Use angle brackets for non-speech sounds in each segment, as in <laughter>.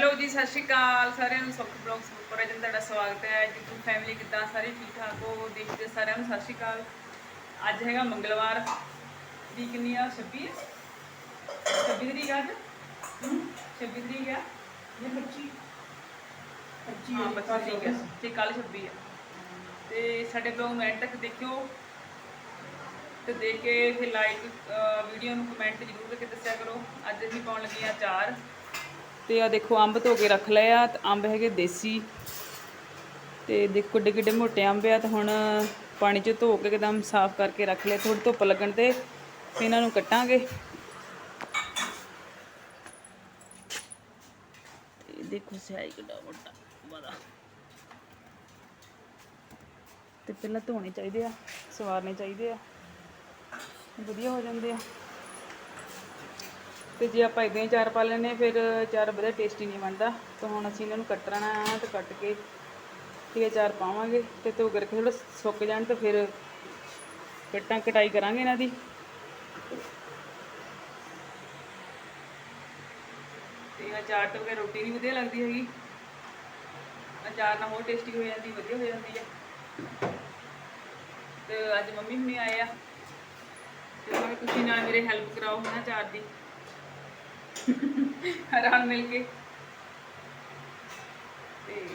Hello ਜੀ ਸਤਿ ਸ਼੍ਰੀ ਅਕਾਲ। ਸਾਰਿਆਂ ਨੂੰ ਸੁਖ ਬਲੌਗਸ ਉੱਪਰ ਜਨ ਤੁਹਾਡਾ ਸਵਾਗਤ ਹੈ। YouTube ਫੈਮਿਲੀ ਕਿੱਦਾਂ? ਸਾਰੇ ਠੀਕ ਠਾਕ ਹੋ? ਦੇਖਦੇ ਸਾਰਿਆਂ ਨੂੰ ਸਤਿ ਸ਼੍ਰੀ ਅਕਾਲ। ਅੱਜ ਹੈਗਾ ਮੰਗਲਵਾਰ। ਦੀ ਕਿੰਨੀ ਆ? 26 ਹੈ 26 ਤਰੀਕ ਅੱਜ? ਹਮ, 26 ਤਰੀਕ ਆ? ਇਹ ਬੱਚੀ ਬੱਚੀ ਹਾਂ 25 ਤਰੀਕ ਹੈ ਤੇ ਕੱਲ 26 ਹੈ ਤੇ ਸਾਡੇ ਬਲੌਗ ਨੂੰ ਐਂਡ ਤੱਕ ਦੇਖਿਓ। ਤੇ ਦੇਖ ਕੇ ਫਿਰ ਲਾਈਕ ਵੀਡੀਓ ਨੂੰ ਕਮੈਂਟ ਜ਼ਰੂਰ ਕਰਕੇ ਦੱਸਿਆ ਕਰੋ। ਅੱਜ ਅਸੀਂ ਪਾਉਣ ਲੱਗੇ ਆ ਚਾਰ ਤੇ ਆ ਦੇਖੋ ਅੰਬ ਧੋ ਕੇ ਰੱਖ ਲਏ ਆ ਅੰਬ ਹੈਗੇ ਦੇਸੀ। ਤੇ ਦੇਖੋ ਕਿੱਡੇ ਕਿੱਡੇ ਮੋਟੇ ਅੰਬ ਆ, ਤੇ ਹੁਣ ਪਾਣੀ 'ਚ ਧੋ ਕੇ ਇੱਕਦਮ ਸਾਫ਼ ਕਰਕੇ ਰੱਖ ਲਏ ਥੋੜੀ ਧੁੱਪ ਲੱਗਣ ਤੇ ਫਿਰ ਇਹਨਾਂ ਨੂੰ ਕੱਟਾਂਗੇ। ਤੇ ਦੇਖੋ ਸਿਆਈ ਕਿੱਡਾ ਵੱਡਾ ਬੜਾ ਤੇ ਪਹਿਲਾਂ ਧੋਣੇ ਚਾਹੀਦੇ ਆ, ਸਵਾਰਨੇ ਚਾਹੀਦੇ ਆ, ਵਧੀਆ ਹੋ ਜਾਂਦੇ ਆ। ਤੇ ਜੇ ਆਪਾਂ ਇਦਾਂ ਹੀ ਚਾਰ ਪਾ ਲੈਨੇ ਫਿਰ ਚਾਰ ਵਧੀਆ ਟੇਸਟੀ ਨਹੀਂ ਬਣਦਾ। ਤਾਂ ਹੁਣ ਅਸੀਂ ਇਹਨਾਂ ਨੂੰ ਕੱਟਣਾ ਆ ਤੇ ਕੱਟ ਕੇ ਤੇ ਇਹ ਚਾਰ ਪਾਵਾਂਗੇ ਤੇ ਧੋ ਕਰਕੇ ਥੋੜਾ ਸੁੱਕ ਜਾਣ ਤੇ ਫਿਰ ਕੱਟਾਂ ਕਟਾਈ ਕਰਾਂਗੇ ਇਹਨਾਂ ਦੀ। ਤੇ ਅਚਾਰ ਤੋਂ ਬਗੈਰ ਰੋਟੀ ਨਹੀਂ ਵਧੀਆ ਲੱਗਦੀ ਹੈਗੀ। ਅਚਾਰ ਨਾਲ ਹੋਰ ਟੇਸਟੀ ਹੋ ਜਾਂਦੀ, ਵਧੀਆ ਹੋ ਜਾਂਦੀ ਹੈ। ਤੇ ਅੱਜ ਮੰਮੀ ਹੁਣੇ ਆਏ ਆ। ਤੇ ਤੁਸੀਂ ਨਾਲ ਮੇਰੇ ਹੈਲਪ ਕਰਾਓ ਹਨਾ ਚਾਰ ਦੀ। ਰਲ ਮਿਲ ਕੇ ਤੇ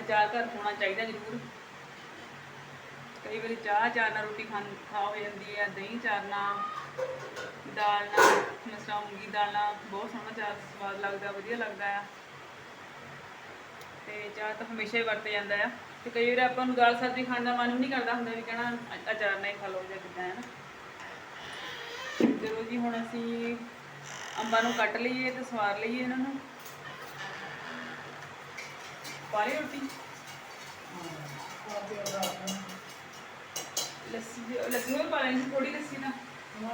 ਅਚਾਰ ਘਰ ਹੋਣਾ ਚਾਹੀਦਾ ਜ਼ਰੂਰ। ਕਈ ਵਾਰੀ ਚਾਹ ਚਾਰ ਨਾਲ ਰੋਟੀ ਖਾਣ ਖਾ ਹੋ ਜਾਂਦੀ ਹੈ, ਦਹੀਂ ਚਾਰ ਨਾਲ, ਦਾਲ ਨਾਲ ਮਸਰਾ ਮੂੰਗੀ ਦਾਲ ਨਾਲ, ਬਹੁਤ ਸੋਹਣਾ ਚਾਰ ਸਵਾਦ ਲੱਗਦਾ, ਵਧੀਆ ਲੱਗਦਾ ਆ। ਤੇ ਚਾਹ ਤਾਂ ਹਮੇਸ਼ਾ ਹੀ ਵਰਤੇ ਜਾਂਦਾ ਆ। ਤੇ ਕਈ ਵਾਰ ਆਪਾਂ ਨੂੰ ਦਾਲ ਸਬਜ਼ੀ ਖਾਣ ਦਾ ਮਨ ਵੀ ਨਹੀਂ ਕਰਦਾ ਹੁੰਦਾ ਵੀ ਕਹਿਣਾ ਅਚਾਰ ਨਾਲ ਹੀ ਖਾ ਲਓ ਜਾਂ ਕਿੱਦਾਂ, ਹੈ ਨਾ। ਚਲੋ ਜੀ ਹੁਣ ਅਸੀਂ ਅੰਬਾਂ ਨੂੰ ਕੱਟ ਲਈਏ ਤੇ ਸਵਾਰ ਲਈਏ ਇਹਨਾਂ ਨੂੰ। ਪਾ ਲਈ ਰੋਟੀ। ਲੱਸੀ ਵੀ- ਲੱਸੀ ਹੋਰ ਪਾ ਲੈਣੀ ਥੋੜੀ ਲੱਸੀ ਨਾ ਨਾ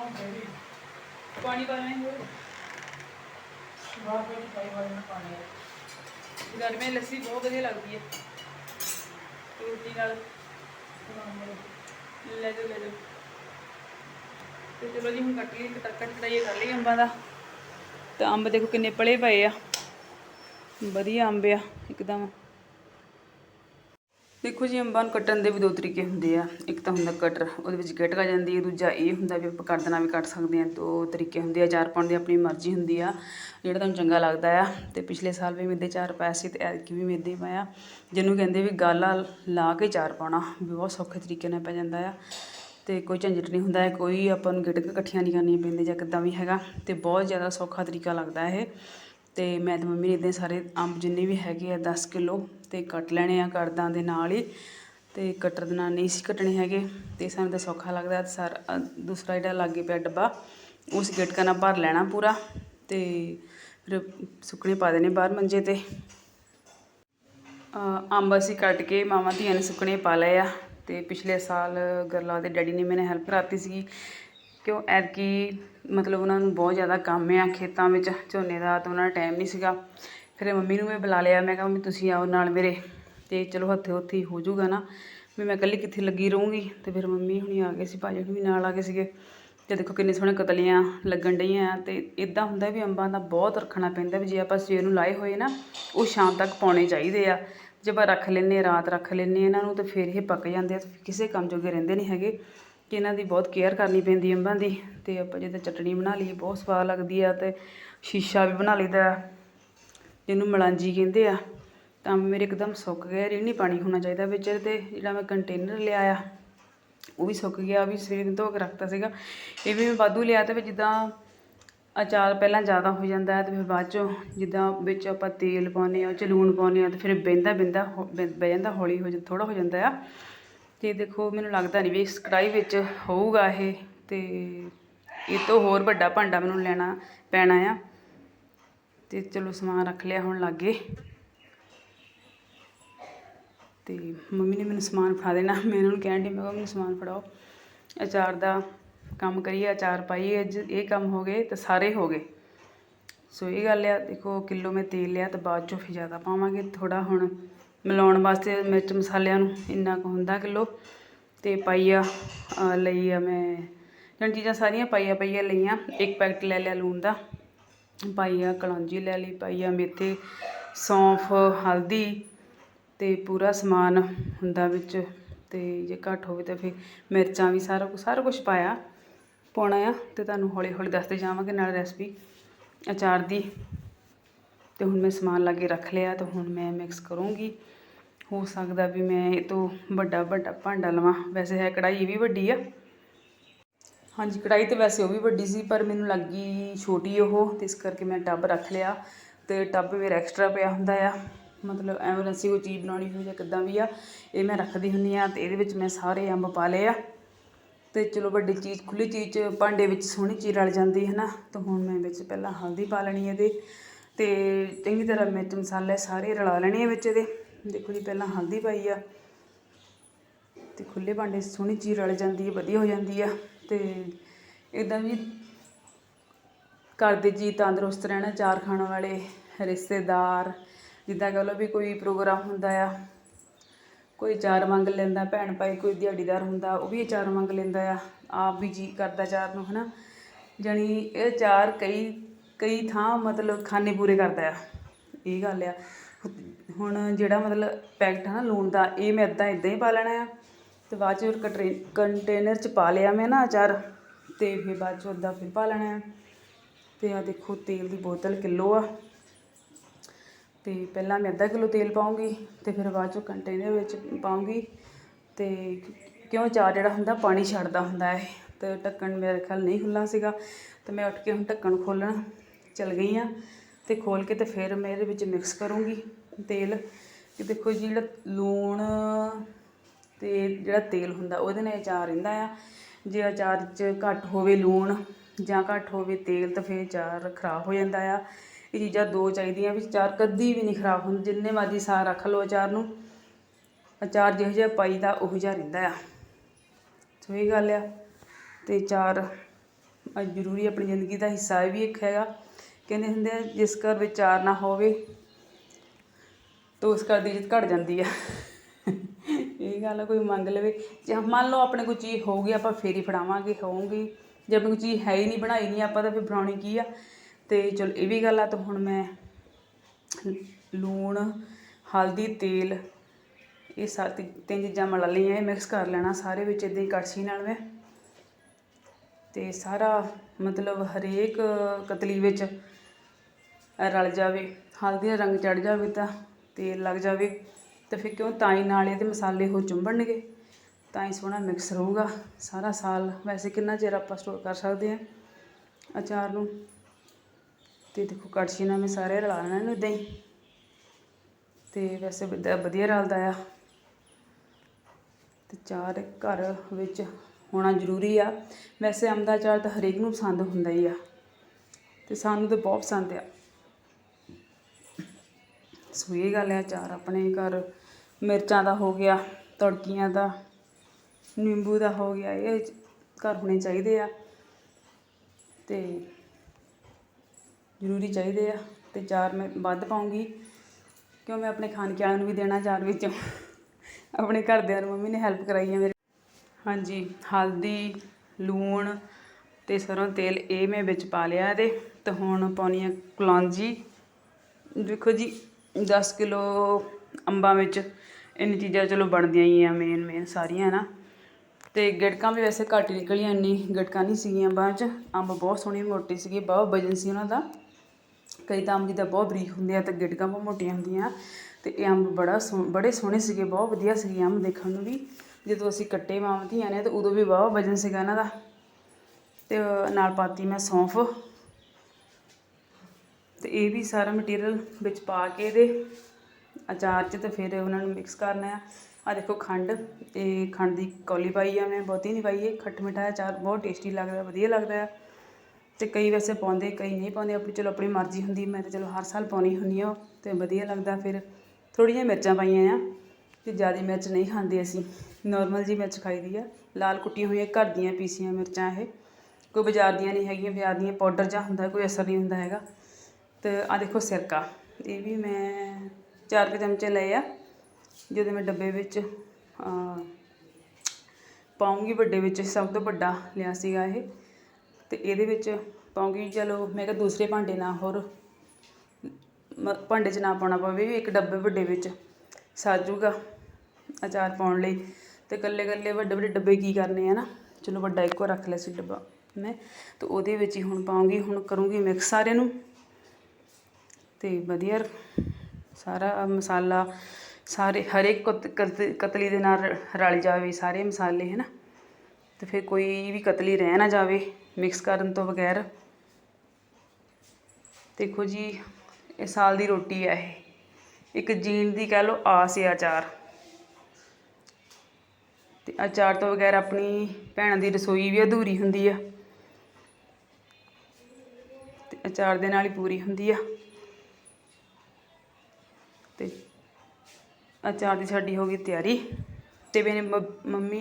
ਪਾਣੀ ਪਾ ਲੈਣੀ ਹੋਰ। ਗਰਮੀ ਲੱਸੀ ਬਹੁਤ ਵਧੀਆ ਲੱਗਦੀ ਹੈ। ਰੋਟੀ ਨਾਲ। ਲੈ ਜਾਓ ਲੈ ਜਾਓ। ਤੇ ਚਲੋ ਜੀ, ਹੁਣ ਕੱਟ ਲਈ ਕੱਟ ਕਟਾਈਏ ਕਰ ਲਈ ਅੰਬਾਂ ਦਾ। ਤਾਂ ਅੰਬ ਦੇਖੋ ਕਿੰਨੇ ਪਲੇ ਪਏ ਆ। ਵਧੀਆ ਅੰਬ ਆ, ਇੱਕਦਮ। ਦੇਖੋ ਜੀ, ਅੰਬਾਂ ਨੂੰ ਕੱਟਣ ਦੇ ਵੀ ਦੋ ਤਰੀਕੇ ਹੁੰਦੇ ਆ। ਇੱਕ ਤਾਂ ਹੁੰਦਾ ਕਟਰ, ਉਹਦੇ ਵਿੱਚ ਗਿੱਟ ਆ ਜਾਂਦੀ ਹੈ। ਦੂਜਾ ਇਹ ਹੁੰਦਾ ਵੀ ਆਪਾਂ ਕੱਟ ਵੀ ਕੱਟ ਸਕਦੇ ਆ ਦੋ ਤਰੀਕੇ ਹੁੰਦੇ ਆ। ਚਾਰ ਪਾਉਣ ਦੀ ਆਪਣੀ ਮਰਜ਼ੀ ਹੁੰਦੀ ਆ। ਜਿਹੜਾ ਤੁਹਾਨੂੰ ਚੰਗਾ ਲੱਗਦਾ ਆ। ਤੇ ਪਿਛਲੇ ਸਾਲ ਵੀ ਮੇਦੇ ਚਾਰ ਪਾਇਆ ਸੀ ਤੇ ਐਤਕੀ ਵੀ ਮੇਦੇ ਪਾਇਆ। ਜਿਹਨੂੰ ਕਹਿੰਦੇ ਵੀ ਗਾਲਾ ਲਾ ਕੇ ਚਾਰ ਪਾਉਣਾ। ਵੀ ਬਹੁਤ ਸੌਖੇ ਤਰੀਕੇ ਨਾਲ ਪੈ ਜਾਂਦਾ ਆ। ਤੇ ਕੋਈ ਝੰਜਟ ਨਹੀਂ ਹੁੰਦਾ ਹੈ, ਕੋਈ ਆਪਾਂ ਨੂੰ ਗਿੱਟ ਇਕੱਠੀਆਂ ਨਹੀਂ ਕਰਨੀਆਂ ਪੈਂਦੀਆਂ ਜਾਂ ਕਿੱਦਾਂ ਵੀ ਹੈਗਾ, ਤੇ ਬਹੁਤ ਜ਼ਿਆਦਾ ਸੌਖਾ ਤਰੀਕਾ ਲੱਗਦਾ ਇਹ। ਤੇ ਮੈਂ ਤੇ ਮੰਮੀ ਨੇ ਇਦਾਂ ਸਾਰੇ ਅੰਬ ਜਿੰਨੇ ਵੀ ਹੈਗੇ ਆ 10 ਕਿਲੋ ਤੇ ਕੱਟ ਲੈਣੇ ਆ ਕਰਦਾਂ ਦੇ ਨਾਲ ਹੀ। ਤੇ ਕਟਰ ਦੇ ਨਾਲ ਨਹੀਂ ਸੀ ਕੱਟਣੇ ਹੈਗੇ, ਤੇ ਸਾਨੂੰ ਤਾਂ ਸੌਖਾ ਲੱਗਦਾ ਤੇ ਸਾਰ ਦੂਸਰਾ ਜਿਹੜਾ ਲਾਗੇ ਪਿਆ ਡੱਬਾ ਉਸ ਗਿਟਕਾ ਨਾਲ ਭਰ ਲੈਣਾ ਪੂਰਾ ਤੇ ਫਿਰ ਸੁੱਕਣੇ ਪਾ ਦੇਣੇ ਬਾਹਰ ਮੰਜੇ ਤੇ। ਅੰਬ ਅਸੀਂ ਕੱਟ ਕੇ ਮਾਵਾਂ ਧੀਆਂ ਨੇ ਸੁੱਕਣੇ ਪਾ ਲਏ ਆ। ਤੇ ਪਿਛਲੇ ਸਾਲ ਗਰਲਾ ਦੇ ਡੈਡੀ ਨੇ ਮੈਨੂੰ ਹੈਲਪ ਕਰਾਤੀ ਸੀਗੀ। ਕਿਉਂ? ਐਤਕੀ ਮਤਲਬ ਉਹਨਾਂ ਨੂੰ ਬਹੁਤ ਜ਼ਿਆਦਾ ਕੰਮ ਆ ਖੇਤਾਂ ਵਿੱਚ, ਝੋਨੇ ਦਾ ਤਾਂ ਉਹਨਾਂ ਦਾ ਟਾਈਮ ਨਹੀਂ ਸੀਗਾ। ਫਿਰ ਮੰਮੀ ਨੂੰ ਮੈਂ ਬੁਲਾ ਲਿਆ, ਮੈਂ ਕਿਹਾ, ਮੰਮੀ, ਤੁਸੀਂ ਆਓ ਨਾਲ ਮੇਰੇ ਤੇ ਚਲੋ ਹੱਥੇ ਉੱਥੇ ਹੀ ਹੋ ਜਾਊਗਾ ਨਾ। ਵੀ ਮੈਂ ਇਕੱਲੀ ਕਿੱਥੇ ਲੱਗੀ ਰਹੂੰਗੀ? ਤੇ ਫਿਰ ਮੰਮੀ ਹੁਣੀ ਆ ਗਏ ਸੀ, ਭਾਜੀ ਹੁਣੀ ਵੀ ਨਾਲ ਆ ਗਏ ਸੀਗੇ। ਤੇ ਦੇਖੋ ਕਿੰਨੇ ਸੋਹਣੇ ਕਤਲੀਆਂ ਲੱਗਣ ਡਈਆਂ ਆ ਤੇ ਇਦਾਂ ਹੁੰਦਾ ਵੀ ਅੰਬਾਂ ਦਾ ਬਹੁਤ ਰੱਖਣਾ ਪੈਂਦਾ ਵੀ ਜੇ ਆਪਾਂ ਸਵੇਰ ਨੂੰ ਲਾਏ ਹੋਏ ਨਾ, ਉਹ ਸ਼ਾਮ ਤੱਕ ਪਾਉਣੇ ਚਾਹੀਦੇ ਆ। ਜੇ ਆਪਾਂ ਰੱਖ ਲੈਨੇ ਰਾਤ ਰੱਖ ਲੈਨੇ ਇਹਨਾਂ ਨੂੰ ਤੇ ਫਿਰ ਇਹ ਪੱਕ ਜਾਂਦੇ ਆ ਕਿਸੇ ਕੰਮ ਜੋਗੇ ਰਹਿੰਦੇ ਨਹੀਂ ਹੈਗੇ ਕਿ ਇਹਨਾਂ ਦੀ ਬਹੁਤ ਕੇਅਰ ਕਰਨੀ ਪੈਂਦੀ ਅੰਬਾਂ ਦੀ ਤੇ ਆਪਾਂ ਜਿੱਦਾਂ ਚਟਣੀ ਬਣਾ ਲਈ, ਬਹੁਤ ਸਵਾਦ ਲੱਗਦੀ ਆ ਤੇ ਸ਼ੀਸ਼ਾ ਵੀ ਬਣਾ ਲਈਦਾ ਜਿਹਨੂੰ ਮਲਾਂਜੀ ਕਹਿੰਦੇ ਆ। ਤਾਂ ਮੇਰੇ ਇੱਕਦਮ ਸੁੱਕ ਗਿਆ ਰੀ ਪਾਣੀ ਹੋਣਾ ਚਾਹੀਦਾ ਵਿੱਚ ਤੇ ਜਿਹੜਾ ਮੈਂ ਕੰਟੇਨਰ ਲਿਆ ਆ, ਉਹ ਵੀ ਸੁੱਕ ਗਿਆ, ਉਹ ਵੀ ਸਵੇਰ ਨੂੰ ਧੋ ਕੇ ਰੱਖਤਾ ਸੀਗਾ। ਇਹ ਵੀ ਮੈਂ ਵਾਧੂ ਲਿਆ ਤੇ ਵੀ ਜਿੱਦਾਂ ਅਚਾਰ ਪਹਿਲਾਂ ਜ਼ਿਆਦਾ ਹੋ ਜਾਂਦਾ ਅਤੇ ਫਿਰ ਬਾਅਦ ਚੋਂ ਜਿੱਦਾਂ ਵਿੱਚ ਆਪਾਂ ਤੇਲ ਪਾਉਂਦੇ ਹਾਂ ਉਹ 'ਚ ਲੂਣ ਪਾਉਂਦੇ ਹਾਂ ਅਤੇ ਫਿਰ ਬਹਿੰਦਾ ਬਹਿੰਦਾ ਹੋ- ਬਹਿ ਬਹਿ ਜਾਂਦਾ ਹੌਲੀ ਹੋ ਜਾਂਦਾ ਥੋੜ੍ਹਾ ਹੋ ਜਾਂਦਾ ਆ। ਅਤੇ ਦੇਖੋ ਮੈਨੂੰ ਲੱਗਦਾ ਨਹੀਂ ਵੀ ਇਸ ਕੜਾਹੀ ਵਿੱਚ ਹੋਊਗਾ ਇਹ ਅਤੇ ਇਹ ਤੋਂ ਹੋਰ ਵੱਡਾ ਭਾਂਡਾ ਮੈਨੂੰ ਲੈਣਾ ਪੈਣਾ ਆ। ਤੇ ਚਲੋ ਸਮਾਨ ਰੱਖ ਲਿਆ ਹੁਣ ਲਾਗੇ। ਤੇ ਮੰਮੀ ਨੇ ਮੈਨੂੰ ਸਮਾਨ ਫੜਾ ਦੇਣਾ। ਮੈਂ ਉਹਨਾਂ ਨੂੰ ਕਹਿਣ ਦੀ ਮੈਂ ਕਿਹਾ ਮੈਨੂੰ ਸਮਾਨ ਫੜਾਓ। ਅਚਾਰ ਦਾ ਕੰਮ ਕਰੀਏ ਅਚਾਰ ਪਾਈਏ ਅੱਜ ਇਹ ਕੰਮ ਹੋ ਗਏ ਤਾਂ ਸਾਰੇ ਹੋ ਗਏ। ਸੋ ਇਹ ਗੱਲ ਆ ਦੇਖੋ ਕਿਲੋ ਮੈਂ ਤੇਲ ਲਿਆ ਤਾਂ ਬਾਅਦ ਚੋਂ ਫਿਰ ਜ਼ਿਆਦਾ ਪਾਵਾਂਗੇ। ਥੋੜਾ ਹੁਣ ਮਿਲਾਉਣ ਵਾਸਤੇ ਮਿਰਚ ਮਸਾਲਿਆਂ ਨੂੰ ਇੰਨਾ ਕੁ ਹੁੰਦਾ ਕਿਲੋ ਤੇ ਪਾਈਆ ਅ, ਲਈ ਆ ਮੈਂ। ਜਣ ਚੀਜ਼ਾਂ ਸਾਰੀਆਂ ਪਾਈਆ ਪਾਈਆ ਲਈਆਂ। ਇੱਕ ਪੈਕਟ ਲੈ ਲਿਆ ਲੂਣ ਦਾ ਪਾਈ ਆ ਕਲੌਂਜੀ ਲੈ ਲਈ ਪਾਈ ਆ ਮੇਥੇ ਸੌਂਫ ਹਲਦੀ ਤੇ ਪੂਰਾ ਸਮਾਨ ਹੁੰਦਾ ਵਿੱਚ ਤੇ ਜੇ ਘੱਟ ਹੋਵੇ ਤਾਂ ਫਿਰ ਮਿਰਚਾਂ ਵੀ ਸਾਰਾ ਕੁਛ ਸਾਰਾ ਕੁਝ ਪਾਇਆ। ਪਾਉਣਾ ਆ ਤੇ ਤੁਹਾਨੂੰ ਹੌਲੀ ਹੌਲੀ ਦੱਸਦੇ ਜਾਵਾਂਗੇ ਨਾਲ ਰੈਸਪੀ ਅਚਾਰ ਦੀ। ਤੇ ਹੁਣ ਮੈਂ ਸਮਾਨ ਲਾਗੇ ਰੱਖ ਲਿਆ ਤੇ ਹੁਣ ਮੈਂ ਮਿਕਸ ਕਰੂੰਗੀ। ਹੋ ਸਕਦਾ ਵੀ ਮੈਂ ਇਹ ਤੋਂ ਵੱਡਾ ਵੱਡਾ ਭਾਂਡਾ ਲਵਾਂ। ਵੈਸੇ ਹੈ ਕੜਾਈ ਇਹ ਵੀ ਵੱਡੀ ਆ। ਹਾਂਜੀ ਕੜਾਈ ਤੇ ਵੈਸੇ ਉਹ ਵੀ ਵੱਡੀ ਸੀ, ਪਰ ਮੈਨੂੰ ਲੱਗੀ ਛੋਟੀ ਉਹ, ਤੇ ਇਸ ਕਰਕੇ ਮੈਂ ਟੱਬ ਰੱਖ ਲਿਆ। ਤੇ ਟੱਬ ਮੇਰਾ ਐਕਸਟਰਾ ਪਿਆ ਹੁੰਦਾ ਆ। ਮਤਲਬ ਐਮਰਜੈਂਸੀ ਕੋਈ ਚੀਜ਼ ਬਣਾਉਣੀ ਹੋਵੇ ਜਾਂ ਕਿੱਦਾਂ ਵੀ ਆ, ਇਹ ਮੈਂ ਰੱਖਦੀ ਹੁੰਦੀ ਆ ਤੇ ਇਹਦੇ ਵਿੱਚ ਮੈਂ ਸਾਰੇ ਅੰਬ ਪਾ ਲਏ ਆ। ਤੇ ਚਲੋ ਵੱਡੀ ਚੀਜ਼, ਖੁੱਲੀ ਚੀਜ਼ 'ਚ ਭਾਂਡੇ ਵਿੱਚ ਸੋਹਣੀ ਚੀਜ਼ ਰਲ ਜਾਂਦੀ ਹੈ ਨਾ, ਤਾਂ ਹੁਣ ਮੈਂ ਵਿੱਚ ਪਹਿਲਾਂ ਹਲਦੀ ਪਾ ਲੈਣੀ ਇਹਦੇ ਤੇ ਚੰਗੀ ਤਰ੍ਹਾਂ ਮਿਰਚ ਮਸਾਲੇ ਸਾਰੇ ਰਲਾ ਲੈਣੇ ਆ ਵਿੱਚ ਇਹਦੇ। ਦੇਖੋ ਜੀ, ਪਹਿਲਾਂ ਹਲਦੀ ਪਾਈ ਆ ਤੇ ਖੁੱਲੇ ਭਾਂਡੇ ਸੋਹਣੀ ਚੀਜ਼ ਰਲ ਜਾਂਦੀ ਹੈ, ਵਧੀਆ ਹੋ ਜਾਂਦੀ ਆ ਤੇ ਇਦਾਂ ਵੀ ਘਰ ਦੇ ਜੀ ਤੰਦਰੁਸਤ ਰਹਿਣਾ ਚਾਰ ਖਾਣ ਵਾਲੇ, ਰਿਸ਼ਤੇਦਾਰ, ਜਿੱਦਾਂ ਕਹ ਲਓ ਵੀ ਕੋਈ ਪ੍ਰੋਗਰਾਮ ਹੁੰਦਾ ਆ ਕੋਈ ਅਚਾਰ ਮੰਗ ਲੈਂਦਾ, ਭੈਣ ਭਾਈ ਕੋਈ ਦਿਹਾੜੀਦਾਰ ਹੁੰਦਾ, ਉਹ ਵੀ ਅਚਾਰ ਮੰਗ ਲੈਂਦਾ ਆ, ਆਪ ਵੀ ਜੀ ਕਰਦਾ ਚਾਰ ਨੂੰ, ਹਨਾ? ਜਾਣੀ ਇਹ ਅਚਾਰ ਕਈ ਕਈ ਥਾਂ ਮਤਲਬ ਖਾਨੇ ਪੂਰੇ ਕਰਦਾ ਆ। ਇਹ ਗੱਲ ਆ। ਹੁਣ ਜਿਹੜਾ ਮਤਲਬ ਪੈਕਟ ਹੈ ਨਾ ਲੂਣ ਦਾ, ਇਹ ਮੈਂ ਇੱਦਾਂ ਇੱਦਾਂ ਹੀ ਪਾ ਲੈਣਾ ਆ। ਤੇ ਬਾਅਦ ਚ ਕਟਰੇ ਕੰਟੇਨਰ ਚ ਪਾ ਲਿਆ ਮੈਂ ਨਾ ਅਚਾਰ, ਤੇ ਫਿਰ ਬਾਅਦ ਚ ਉੱਦਾਂ ਫਿਰ ਪਾ ਲੈਣਾ ਆ। ਤੇ ਆ ਦੇਖੋ, ਤੇਲ ਦੀ ਬੋਤਲ ਕਿਲੋ ਆ। ਤੇ ਪਹਿਲਾਂ ਮੈਂ ਅੱਧਾ ਕਿਲੋ ਤੇਲ ਪਾਉਂਗੀ ਤੇ ਫਿਰ ਬਾਅਦ ਚੋਂ ਕੰਟੇਨਰ ਵਿੱਚ ਪਾਉਂਗੀ ਤੇ ਕਿਉਂ ਚਾਰ ਜਿਹੜਾ ਹੁੰਦਾ ਪਾਣੀ ਛੱਡਦਾ ਹੁੰਦਾ ਹੈ ਤੇ ਢੱਕਣ ਮੇਰੇ ਖਿਆਲ ਨਹੀਂ ਖੁੱਲ੍ਹਾ ਸੀਗਾ, ਤੇ ਮੈਂ ਉੱਠ ਕੇ ਹੁਣ ਢੱਕਣ ਖੋਲ੍ਹਣ ਚਲ ਗਈ ਆ ਤੇ ਖੋਲ ਕੇ ਤੇ ਫਿਰ ਮੈਂ ਇਹਦੇ ਵਿੱਚ ਮਿਕਸ ਕਰੂੰਗੀ ਤੇਲ, ਕਿ ਦੇਖੋ ਜੀ ਜਿਹੜਾ ਲੂਣ ਤੇ ਜਿਹੜਾ ਤੇਲ ਹੁੰਦਾ ਉਹਦੇ ਨਾਲ ਅਚਾਰ ਰਹਿੰਦਾ ਆ, ਜੇ ਅਚਾਰ 'ਚ ਘੱਟ ਹੋਵੇ ਲੂਣ ਜਾਂ ਘੱਟ ਹੋਵੇ ਤੇਲ ਤਾਂ ਫਿਰ ਅਚਾਰ ਖਰਾਬ ਹੋ ਜਾਂਦਾ ਆ। ਇਹ ਚੀਜ਼ਾਂ ਦੋ ਚਾਹੀਦੀਆਂ ਵੀ ਚਾਰ ਕਦੀ ਵੀ ਨਹੀਂ ਖਰਾਬ ਹੁੰਦਾ ਜਿੰਨੇ ਮਰਜ਼ੀ ਸਾਲ ਰੱਖ ਲਓ ਅਚਾਰ ਨੂੰ। ਅਚਾਰ ਜਿਹੋ ਜਿਹਾ ਪਾਈਦਾ ਉਹੋ ਜਿਹਾ ਰਹਿੰਦਾ ਆ। ਸੋ ਇਹ ਗੱਲ ਆ। ਤੇ ਚਾਰ ਜ਼ਰੂਰੀ ਆਪਣੀ ਜ਼ਿੰਦਗੀ ਦਾ ਹਿੱਸਾ ਵੀ ਇੱਕ ਹੈਗਾ। ਕਹਿੰਦੇ ਹੁੰਦੇ ਆ ਜਿਸ ਘਰ ਵਿੱਚ ਚਾਰ ਨਾ ਹੋਵੇ ਤਾਂ ਉਸ ਘਰ ਦੀ ਇੱਜ਼ਤ ਘਟ ਜਾਂਦੀ ਆ। ਇਹ ਗੱਲ ਆ, ਕੋਈ ਮੰਗ ਲਵੇ। ਜੇ ਮੰਨ ਲਓ ਆਪਣੇ ਕੋਈ ਚੀਜ਼ ਹੋਊਗੀ ਆਪਾਂ ਫੇਰ ਹੀ ਫੜਾਵਾਂਗੇ ਹੋਊਗੀ। ਜੇ ਆਪਣੀ ਕੋਈ ਚੀਜ਼ ਹੈ ਹੀ ਨਹੀਂ ਬਣਾਈ ਨਹੀਂ ਆਪਾਂ ਤਾਂ ਫਿਰ ਬਣਾਉਣੀ ਕੀ ਆ? ਤੇ ਚਲੋ ਇਹ ਵੀ ਗੱਲ ਆ ਤਾਂ ਹੁਣ ਮੈਂ ਲੂਣ, ਹਲਦੀ, ਤੇਲ ਇਹ ਸਾ ਤਿੰਨ ਚੀਜ਼ਾਂ ਮਿਲਾ ਲਈਆਂ, ਇਹ ਮਿਕਸ ਕਰ ਲੈਣਾ ਸਾਰੇ ਵਿੱਚ ਇਦਾਂ ਹੀ ਕੜਛੀ ਨਾਲ ਮੈਂ। ਤੇ ਸਾਰਾ ਮਤਲਬ ਹਰੇਕ ਕਤਲੀ ਵਿੱਚ ਰਲ ਜਾਵੇ, ਹਲਦੀ ਦਾ ਰੰਗ ਚੜ ਜਾਵੇ ਤਾਂ ਤੇਲ ਲੱਗ ਜਾਵੇ, ਤੇ ਫਿਰ ਕਿਉਂ ਤਾਂ ਹੀ ਨਾਲ ਇਹਦੇ ਮਸਾਲੇ ਹੋ ਚੁੰਬਣਗੇ, ਤਾਂ ਹੀ ਸੋਹਣਾ ਮਿਕਸ ਰਹੂਗਾ। ਸਾਰਾ ਸਾਲ ਵੈਸੇ ਕਿੰਨਾ ਚਿਰ ਆਪਾਂ ਸਟੋਰ ਕਰ ਸਕਦੇ ਹਾਂ ਅਚਾਰ ਨੂੰ? ਤੇ ਦੇਖੋ ਕੜਛੀ ਨਾਲ ਮੈਂ ਸਾਰੇ ਰਲਾ ਲੈਣਾ ਇਹਨੂੰ ਇਦਾਂ ਹੀ। ਤੇ ਵੈਸੇ ਵਧੀਆ ਰਲਦਾ ਆ। ਤੇ ਚਾਰ ਘਰ ਵਿੱਚ ਹੋਣਾ ਜ਼ਰੂਰੀ ਆ। ਵੈਸੇ ਅੰਬ ਦਾ ਅਚਾਰ ਤਾਂ ਹਰੇਕ ਨੂੰ ਪਸੰਦ ਹੁੰਦਾ ਹੀ ਆ। ਤੇ ਸਾਨੂੰ ਤਾਂ ਬਹੁਤ ਪਸੰਦ ਆ। ਸੋ ਇਹ ਗੱਲ ਆ, ਚਾਰ ਆਪਣੇ ਘਰ ਮਿਰਚਾਂ ਦਾ ਹੋ ਗਿਆ, ਤੜਕੀਆਂ ਦਾ, ਨਿੰਬੂ ਦਾ ਹੋ ਗਿਆ, ਇਹ ਘਰ ਹੋਣੇ ਚਾਹੀਦੇ ਆ। ਤੇ ਜ਼ਰੂਰੀ ਚਾਹੀਦੇ ਆ ਤੇ ਚਾਰ ਮੈਂ ਵੱਧ ਪਾਉਂਗੀ ਕਿਉਂ ਮੈਂ ਆਪਣੇ ਖਾਣ ਵਾਲਿਆਂ ਨੂੰ ਵੀ ਦੇਣਾ ਚਾਰ ਵਿੱਚੋਂ। ਆਪਣੇ ਘਰਦਿਆਂ ਨੂੰ ਮੰਮੀ ਨੇ ਹੈਲਪ ਕਰਾਈ ਹੈ ਮੇਰੇ। ਹਾਂਜੀ, ਹਲਦੀ, ਲੂਣ ਤੇ ਸਰੋਂ ਤੇਲ ਇਹ ਮੈਂ ਵਿੱਚ ਪਾ ਲਿਆ ਇਹਦੇ ਤੇ ਹੁਣ ਪਾਉਣੀ ਆ ਕਲੌਂਜੀ। ਦੇਖੋ ਜੀ 10 ਕਿਲੋ ਅੰਬਾਂ ਵਿੱਚ ਇੰਨੀ ਚੀਜ਼ਾਂ ਚਲੋ ਬਣਦੀਆਂ ਹੀ ਆ ਮੇਨ ਮੇਨ ਸਾਰੀਆਂ ਨਾ ਤੇ ਗੜਕਾਂ ਵੀ ਵੈਸੇ ਘੱਟ ਨਿਕਲੀਆਂ, ਇੰਨੀ ਗੜਕਾਂ ਨਹੀਂ ਸੀਗੀਆਂ ਅੰਬਾਂ 'ਚ। ਅੰਬ ਬਹੁਤ ਸੋਹਣੀ ਮੋਟੀ ਸੀਗੀ, ਬਹੁਤ ਵਜਨ ਸੀ ਉਹਨਾਂ ਦਾ। ਕਈ ਤਾਂ ਅੰਬ ਜਿੱਦਾਂ ਬਹੁਤ ਬਰੀਕ ਹੁੰਦੇ ਆ ਤੇ ਗਿੜਕਾਂ ਬਹੁਤ ਮੋਟੀਆਂ ਹੁੰਦੀਆਂ। ਤੇ ਇਹ ਅੰਬ ਬੜਾ ਸੋਹ ਬੜੇ ਸੋਹਣੇ ਸੀਗੇ, ਬਹੁਤ ਵਧੀਆ ਸੀਗੇ ਅੰਬ ਦੇਖਣ ਨੂੰ ਵੀ। ਜਦੋਂ ਅਸੀਂ ਕੱਟੇ ਮਾਵਾਂ ਧੀਆਂ ਨੇ ਤੇ ਉਦੋਂ ਵੀ ਬਹੁਤ ਵਜਨ ਸੀਗਾ ਇਹਨਾਂ ਦਾ। ਤੇ ਨਾਲ ਪਾਤੀ ਮੈਂ ਸੌਂਫ। ਤੇ ਇਹ ਵੀ ਸਾਰਾ ਮਟੀਰੀਅਲ ਵਿੱਚ ਪਾ ਕੇ ਇਹਦੇ ਅਚਾਰ 'ਚ ਤੇ ਫਿਰ ਉਹਨਾਂ ਨੂੰ ਮਿਕਸ ਕਰਨਾ ਆ। ਆ ਦੇਖੋ ਖੰਡ, ਇਹ ਖੰਡ ਦੀ ਕੌਲੀ ਪਾਈ ਆ ਮੈਂ, ਬਹੁਤੀ ਨਹੀਂ ਪਾਈ ਇਹ। ਖੱਟ ਮਿੱਠਾ ਅਚਾਰ ਬਹੁਤ ਟੇਸਟੀ ਲੱਗਦਾ, ਵਧੀਆ ਲੱਗਦਾ ਆ। ਤੇ ਕਈ ਵੈਸੇ ਪਾਉਂਦੇ ਕਈ ਨਹੀਂ ਪਾਉਂਦੇ ਆਪਣੀ ਚਲੋ ਆਪਣੀ ਮਰਜ਼ੀ ਹੁੰਦੀ ਮੈਂ ਤਾਂ ਚਲੋ ਹਰ ਸਾਲ ਪਾਉਣੀ ਹੁੰਦੀ ਆ ਉਹ ਤੇ ਵਧੀਆ ਲੱਗਦਾ ਫਿਰ। ਥੋੜ੍ਹੀਆਂ ਮਿਰਚਾਂ ਪਾਈਆਂ ਆ ਤੇ ਜ਼ਿਆਦਾ ਮਿਰਚ ਨਹੀਂ ਖਾਂਦੇ ਅਸੀਂ ਨਾਰਮਲ ਜੀ ਮਿਰਚ ਖਾਈਦੀ ਆ ਲਾਲ ਕੁੱਟੀਆਂ ਹੋਈਆਂ ਘਰ ਦੀਆਂ ਪੀਸੀਆਂ ਮਿਰਚਾਂ ਇਹ ਕੋਈ ਬਾਜ਼ਾਰ ਦੀਆਂ ਨਹੀਂ ਹੈਗੀਆਂ ਬਾਜ਼ਾਰ ਦੀਆਂ ਪਾਊਡਰ ਜਾਂ ਹੁੰਦਾ ਕੋਈ ਅਸਰ ਨਹੀਂ ਹੁੰਦਾ ਹੈਗਾ। ਤੇ ਆ ਦੇਖੋ ਸਿਰਕਾ ਇਹ ਵੀ ਮੈਂ ਚਾਰ ਕੁ ਚਮਚੇ ਲਏ ਆ ਜਦੋਂ ਮੈਂ ਡੱਬੇ ਵਿੱਚ ਅਹ, ਪਾਉਂਗੀ ਵੱਡੇ ਵਿੱਚ ਸਭ ਤੋਂ ਵੱਡਾ ਲਿਆ ਸੀਗਾ ਇਹ। ਤੇ ਇਹਦੇ ਵਿੱਚ ਪਾਉਂਗੀ, ਚਲੋ ਮੈਂ ਕਿਹਾ ਦੂਸਰੇ ਭਾਂਡੇ ਨਾਲ ਹੋਰ ਮ- ਭਾਂਡੇ 'ਚ ਨਾ ਪਾਉਣਾ ਪਵੇ ਵੀ ਇੱਕ ਡੱਬੇ ਵੱਡੇ ਵਿੱਚ ਸਾਜੂਗਾ ਅਚਾਰ ਪਾਉਣ ਲਈ। ਤੇ ਇਕੱਲੇ ਇਕੱਲੇ ਵੱਡੇ ਵੱਡੇ ਡੱਬੇ ਕੀ ਕਰਨੇ ਆ ਨਾ? ਚਲੋ ਵੱਡਾ ਇੱਕੋ ਰੱਖ ਲਿਆ ਸੀ ਡੱਬਾ ਮੈਂ, ਤੇ ਉਹਦੇ ਵਿੱਚ ਹੀ ਹੁਣ ਪਾਉਂਗੀ, ਹੁਣ ਕਰੂੰਗੀ ਮਿਕਸ ਸਾਰਿਆਂ ਨੂੰ। ਤੇ ਵਧੀਆ ਸਾਰਾ ਮਸਾਲਾ, ਸਾਰੇ ਹਰੇਕ ਕੁਤ- ਕਤ- ਕਤਲੀ ਦੇ ਨਾਲ ਰ- ਰਲ ਜਾਵੇ, ਸਾਰੇ ਮਸਾਲੇ, ਹੈ ਨਾ? ਤੇ ਫਿਰ ਕੋਈ ਵੀ ਕਤਲੀ ਰਹਿ ਨਾ ਜਾਵੇ ਮਿਕਸ ਕਰਨ ਤੋਂ ਬਗੈਰ। ਦੇਖੋ ਜੀ, ਇਹ ਸਾਲ ਦੀ ਰੋਟੀ ਹੈ ਇਹ। ਇੱਕ ਜੀਣ ਦੀ ਕਹਿ ਲਓ ਆਸ ਹੈ ਅਚਾਰ। ਤੇ ਅਚਾਰ ਤੋਂ ਬਗੈਰ ਆਪਣੀ ਭੈਣਾਂ ਦੀ ਰਸੋਈ ਵੀ ਅਧੂਰੀ ਹੁੰਦੀ ਆ। ਤੇ ਅਚਾਰ ਦੇ ਨਾਲ ਹੀ ਪੂਰੀ ਹੁੰਦੀ ਆ। ਤੇ ਅਚਾਰ ਦੀ ਸਾਡੀ ਹੋ ਗਈ ਤਿਆਰੀ। ਅਤੇ ਮੇਰੇ ਮ- ਮੰਮੀ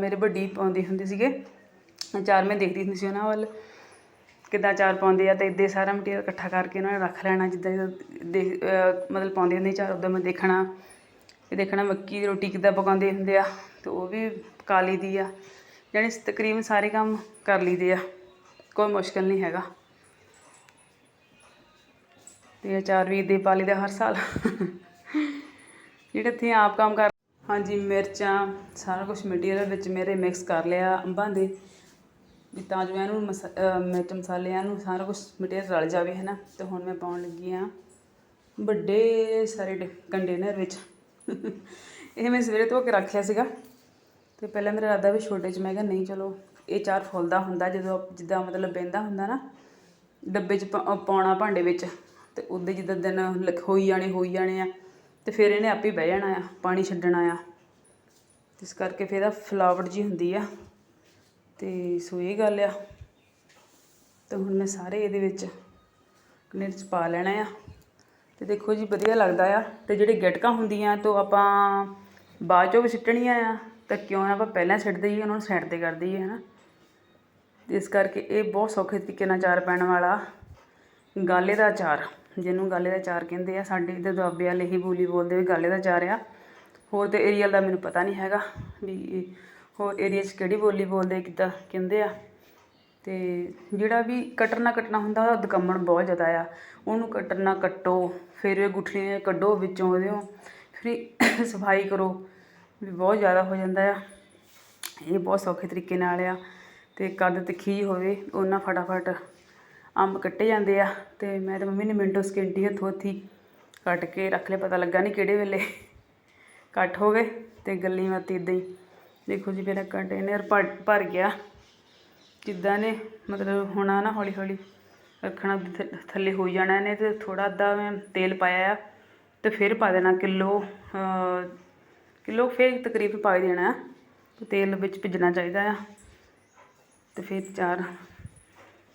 ਮੇਰੇ ਵੱਡੀ ਪਾਉਂਦੇ ਹੁੰਦੇ ਸੀਗੇ। ਅਚਾਰ ਮੈਂ ਦੇਖਦੀ ਹੁੰਦੀ ਸੀ ਉਹਨਾਂ ਵੱਲ। ਕਿੱਦਾਂ ਅਚਾਰ ਪਾਉਂਦੇ ਆ ਅਤੇ ਇੱਦਾਂ ਸਾਰਾ ਮਟੀਰੀਅਲ ਇਕੱਠਾ ਕਰਕੇ ਉਹਨਾਂ ਨੇ ਰੱਖ ਲੈਣਾ। ਜਿੱਦਾਂ ਜਿੱਦਾਂ ਦੇਖ ਮਤਲਬ ਪਾਉਂਦੇ ਹੁੰਦੇ ਅਚਾਰ, ਉੱਦਾਂ ਮੈਂ ਦੇਖਣਾ। ਅਤੇ ਦੇਖਣਾ ਮੱਕੀ ਦੀ ਰੋਟੀ ਕਿੱਦਾਂ ਪਕਾਉਂਦੇ ਹੁੰਦੇ ਆ। ਅਤੇ ਉਹ ਵੀ ਪਕਾ ਲਈ ਦੀ ਆ। ਜਾਣੀ ਤਕਰੀਬਨ ਸਾਰੇ ਕੰਮ ਕਰ ਲਈਦੇ ਆ। ਕੋਈ ਮੁਸ਼ਕਲ ਨਹੀਂ ਹੈਗਾ। ਅਤੇ ਅਚਾਰ ਵੀ ਦੇ ਪਾ ਲਈਦਾ ਹਰ ਸਾਲ। <laughs> ਜਿਹੜੇ ਇੱਥੇ ਆਪ ਕੰਮ ਕਰ ਹਾਂਜੀ, ਮਿਰਚਾਂ, ਸਾਰਾ ਕੁਝ ਮਟੀਰੀਅਲ ਵਿੱਚ ਮੇਰੇ ਮਿਕਸ ਕਰ ਲਿਆ, ਅੰਬਾਂ ਦੇ। ਵੀ ਤਾਂ ਜੋ ਇਹਨੂੰ ਮਸਾ ਮਿਰਚ ਮਸਾਲਿਆਂ ਨੂੰ ਸਾਰਾ ਕੁਝ ਮਟੀਰੀਅਲ ਰਲ ਜਾਵੇ ਹੈ ਨਾ ਤੇ ਹੁਣ ਮੈਂ ਪਾਉਣ ਲੱਗੀ ਆ ਵੱਡੇ ਸਾਰੇ ਕੰਟੇਨਰ ਵਿੱਚ। ਇਹ ਮੈਂ ਸਵੇਰੇ ਧੋ ਕੇ ਰੱਖ ਲਿਆ ਸੀਗਾ। ਤੇ ਪਹਿਲਾਂ ਮੇਰਾ ਇਰਾਦਾ ਵੀ ਛੋਟੇ 'ਚ ਮੈਂ ਕਿਹਾ, ਨਹੀਂ ਚਲੋ, ਇਹ ਚਾਰ ਫੁੱਲਦਾ ਹੁੰਦਾ, ਜਦੋਂ ਜਿੱਦਾਂ ਮਤਲਬ ਬਹਿੰਦਾ ਹੁੰਦਾ ਨਾ, ਡੱਬੇ 'ਚ ਪਾ- ਪਾਉਣਾ ਭਾਂਡੇ ਵਿੱਚ। ਤੇ ਉਹਦੇ ਜਿੱਦਾਂ ਦਿਨ ਲਿਖ- ਹੋਈ ਜਾਣੇ ਹੋਈ ਜਾਣੇ ਆ। ਤੇ ਫਿਰ ਇਹਨੇ ਆਪੇ ਬਹਿ ਜਾਣਾ ਆ, ਪਾਣੀ ਛੱਡਣਾ ਆ। ਇਸ ਕਰਕੇ ਫਿਰ ਇਹਦਾ ਫਲਾਵਟ ਜੀ ਹੁੰਦੀ ਆ। ਤੇ ਸੋ ਇਹ ਗੱਲ ਆ। ਤੇ ਹੁਣ ਮੈਂ ਸਾਰੇ ਇਹਦੇ ਵਿੱਚ ਮਿਰਚ ਪਾ ਲੈਣਾ ਆ। ਤੇ ਦੇਖੋ ਜੀ, ਵਧੀਆ ਲੱਗਦਾ ਆ। ਤੇ ਜਿਹੜੇ ਗਟਕਾਂ ਹੁੰਦੀਆਂ ਤੋਂ ਆਪਾਂ ਬਾਅਦ ਚੋਂ ਵੀ ਸਿੱਟਣੀਆਂ ਆ, ਤਾਂ ਕਿਉਂ ਨਾ ਆਪਾਂ ਪਹਿਲਾਂ ਸਿੱਟ ਦਈਏ, ਉਹਨਾਂ ਨੂੰ ਸਾਈਡ ਤੇ ਕਰ ਦਈਏ, ਹਨਾ। ਤੇ ਇਸ ਕਰਕੇ ਇਹ ਬਹੁਤ ਸੌਖੇ ਤਰੀਕੇ ਨਾਲ ਚਾਰ ਪੈਣ ਵਾਲਾ ਗਾਲੇ ਦਾ ਅਚਾਰ। ਜਿਹਨੂੰ ਗਾਲੇ ਦਾ ਚਾਰ ਕਹਿੰਦੇ ਆ, ਸਾਡੇ ਇੱਧਰ ਦੁਆਬੇ ਵਾਲੇ ਹੀ ਬੋਲੀ ਬੋਲਦੇ ਵੀ ਗਾਲੇ ਦਾ ਚਾਰ ਆ ਹੋਰ ਤੇ ਏਰੀਆ ਦਾ ਮੈਨੂੰ ਪਤਾ ਨਹੀਂ ਹੈਗਾ ਵੀ ਹੋਰ ਏਰੀਆ 'ਚ ਕਿਹੜੀ ਬੋਲੀ ਬੋਲਦੇ, ਕਿੱਦਾਂ ਕਹਿੰਦੇ ਆ। ਤੇ ਜਿਹੜਾ ਵੀ ਕਟਰਨਾ ਕੱਟਣਾ ਹੁੰਦਾ, ਉਹਦਾ ਦਕੰਮਣ ਬਹੁਤ ਜ਼ਿਆਦਾ ਆ। ਉਹਨੂੰ ਕਟਰਨਾ ਕੱਟੋ, ਫਿਰ ਇਹ ਕੱਢੋ ਵਿੱਚੋਂ ਉਹਦੇ ਫਿਰ ਸਫ਼ਾਈ ਕਰੋ, ਵੀ ਬਹੁਤ ਜ਼ਿਆਦਾ ਹੋ ਜਾਂਦਾ ਆ। ਇਹ ਬਹੁਤ ਸੌਖੇ ਤਰੀਕੇ ਨਾਲ ਆ। ਤੇ ਕੱਦ ਤਿੱਖੀ ਹੋਵੇ, ਉਹਨਾਂ ਫਟਾਫਟ ਅੰਬ ਕੱਟੇ ਜਾਂਦੇ ਆ ਤੇ ਮੈਂ ਤੇ ਮੰਮੀ ਨੇ ਮਿੰਟੋ ਸਕਿੰਟੀ ਹੱਥੋਂ ਹੱਥੀ ਕੱਟ ਕੇ ਰੱਖ ਲਿਆ ਪਤਾ ਲੱਗਾ ਨਹੀਂ ਕਿਹੜੇ ਵੇਲੇ। ਕੱਟ ਹੋ ਗਏ ਤੇ ਗੱਲੀ ਮੱਤੀ ਇਦਾਂ ਹੀ। ਦੇਖੋ ਜੀ ਮੇਰਾ ਕੰਟੇਨਰ ਭਰ ਭਰ ਗਿਆ। ਜਿੱਦਾਂ ਨੇ? ਮਤਲਬ ਹੋਣਾ ਨਾ ਹੌਲੀ ਹੌਲੀ ਰੱਖਣਾ ਥ- ਥੱਲੇ ਹੋ ਜਾਣਾ ਇਹਨੇ ਤੇ ਥੋੜਾ ਅੱਧਾ ਮੈਂ ਤੇਲ ਪਾਇਆ ਆ ਤੇ ਫਿਰ ਪਾ ਦੇਣਾ ਕਿਲੋ ਅਹ, ਕਿਲੋ ਫਿਰ ਤਕਰੀਬਨ ਪਾ ਹੀ ਦੇਣਾ ਤੇ ਤੇਲ ਵਿੱਚ ਭਿੱਜਣਾ ਚਾਹੀਦਾ ਆ। ਤੇ ਫਿਰ ਚਾਰ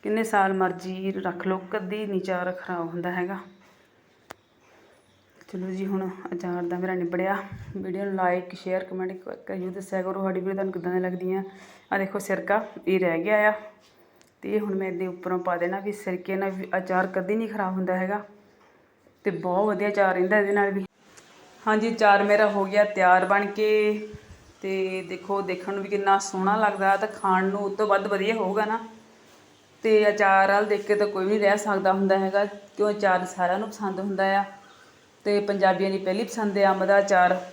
ਕਿੰਨੇ ਸਾਲ ਮਰਜ਼ੀ ਰੱਖ ਲਓ, ਕਦੀ ਨਹੀਂ ਚਾਰ ਖਰਾਬ ਹੁੰਦਾ ਹੈਗਾ। ਚਲੋ ਜੀ, ਹੁਣ ਅਚਾਰ ਦਾ ਮੇਰਾ ਨਿਬੜਿਆ। ਵੀਡੀਓ ਨੂੰ ਲਾਈਕ ਸ਼ੇਅਰ ਕਮੈਂਟ ਕਰਿਓ ਦੱਸਿਆ ਕਰੋ। ਸਾਡੀ ਵੀਡੀਓ ਤੁਹਾਨੂੰ ਕਿੱਦਾਂ ਦੀ ਲੱਗਦੀਆਂ? ਆ ਦੇਖੋ ਸਿਰਕਾ, ਇਹ ਰਹਿ ਗਿਆ ਆ। ਤੇ ਇਹ ਹੁਣ ਮੈਂ ਇਹਦੇ ਉੱਪਰੋਂ ਪਾ ਦੇਣਾ ਵੀ ਸਿਰਕੇ ਨਾਲ ਵੀ ਅਚਾਰ ਕਦੀ ਨਹੀਂ ਖਰਾਬ ਹੁੰਦਾ ਹੈਗਾ। ਤੇ ਬਹੁਤ ਵਧੀਆ ਅਚਾਰ ਰਹਿੰਦਾ ਇਹਦੇ ਨਾਲ ਵੀ। ਹਾਂਜੀ ਅਚਾਰ ਮੇਰਾ ਹੋ ਗਿਆ ਤਿਆਰ ਬਣ ਕੇ। ਤੇ ਦੇਖੋ, ਦੇਖਣ ਨੂੰ ਵੀ ਕਿੰਨਾ ਸੋਹਣਾ ਲੱਗਦਾ। ਤਾਂ ਖਾਣ ਨੂੰ ਉਹ ਤੋਂ ਵੱਧ ਵਧੀਆ ਹੋਊਗਾ ਨਾ। ਤੇ ਅਚਾਰ ਵਾਲ ਦੇਖ ਕੇ ਤਾਂ ਕੋਈ ਵੀ ਨਹੀਂ ਰਹਿ ਸਕਦਾ ਹੁੰਦਾ ਹੈਗਾ, ਕਿਉਂ ਅਚਾਰ ਸਾਰਿਆਂ ਨੂੰ ਪਸੰਦ ਹੁੰਦਾ ਆ। ਤੇ ਪੰਜਾਬੀਆਂ ਦੀ ਪਹਿਲੀ ਪਸੰਦ ਹੈ ਅੰਬ ਦਾ ਅਚਾਰ,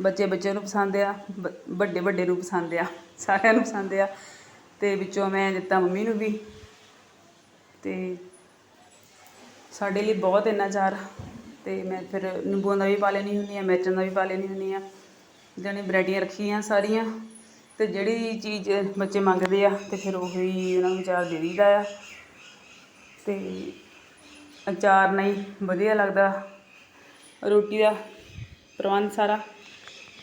ਬੱਚੇ ਬੱਚੇ ਨੂੰ ਪਸੰਦ ਆ, ਬ- ਵੱਡੇ ਵੱਡੇ ਨੂੰ ਪਸੰਦ ਆ, ਸਾਰਿਆਂ ਨੂੰ ਪਸੰਦ ਆ। ਤੇ ਵਿੱਚੋਂ ਮੈਂ ਦਿੱਤਾ ਮੰਮੀ ਨੂੰ ਵੀ। ਤੇ ਸਾਡੇ ਲਈ ਬਹੁਤ ਇੰਨਾ ਅਚਾਰ, ਤੇ ਮੈਂ ਫਿਰ ਨਿੰਬੂਆਂ ਦਾ ਵੀ ਪਾ ਲੈਣੀ ਹੁੰਦੀ ਆ, ਮਿਰਚਾਂ ਦਾ ਵੀ ਪਾ ਲੈਣੀ ਹੁੰਦੀ ਆ। ਜਾਣੀ ਵੈਰਾਈਟੀਆਂ ਰੱਖੀਆਂ ਸਾਰੀਆਂ। ਤੇ ਜਿਹੜੀ ਚੀਜ਼ ਬੱਚੇ ਮੰਗਦੇ ਆ ਤੇ ਫਿਰ ਉਹੀ ਉਹਨਾਂ ਨੂੰ ਵਿਚਾਰ ਦੇ ਦਈਦਾ ਆ। ਤੇ ਅਚਾਰ ਨਹੀਂ, ਵਧੀਆ ਲੱਗਦਾ ਰੋਟੀ ਦਾ ਪ੍ਰਬੰਧ ਸਾਰਾ।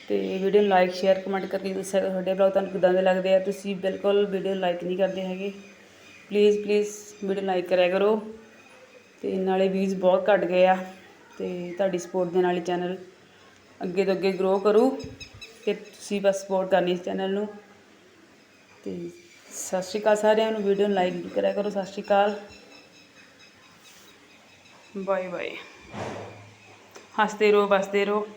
ਤੇ ਵੀਡੀਓ ਨੂੰ ਲਾਈਕ ਸ਼ੇਅਰ ਕਮੈਂਟ ਕਰਕੇ ਦੱਸਿਆ ਕਰੋ ਤੁਹਾਡੇ ਬਲੌਗ ਤੁਹਾਨੂੰ ਕਿਦਾਂ ਦੇ ਲੱਗਦੇ ਆ, ਤੁਸੀਂ ਬਿਲਕੁਲ ਵੀਡੀਓ ਲਾਈਕ ਨਹੀਂ ਕਰਦੇ ਹੈਗੇ। ਪਲੀਜ਼ ਪਲੀਜ਼ ਵੀਡੀਓ ਲਾਈਕ ਕਰਿਆ ਕਰੋ। ਤੇ ਨਾਲੇ ਵੀਜ਼ ਬਹੁਤ ਘਟ ਗਏ ਆ। ਤੇ ਤੁਹਾਡੀ ਸਪੋਰਟ ਦੇ ਨਾਲ ਹੀ ਚੈਨਲ ਅੱਗੇ ਤੋਂ ਅੱਗੇ ਗਰੋ ਕਰੂ। ਕਿ ਤੁਸੀਂ ਬਸ ਸਪੋਰਟ ਕਰਨੀ ਇਸ ਚੈਨਲ ਨੂੰ। ਤੇ ਸਤਿ ਸ਼੍ਰੀ ਅਕਾਲ ਸਾਰਿਆਂ ਨੂੰ ਵੀਡੀਓ ਨੂੰ ਲਾਈਕ ਕਰਿਆ ਕਰੋ, ਸਤਿ ਸ਼੍ਰੀ ਅਕਾਲ। ਬਾਏ ਬਾਏ ਹੱਸਦੇ ਰਹੋ ਬਸਦੇ ਰਹੋ।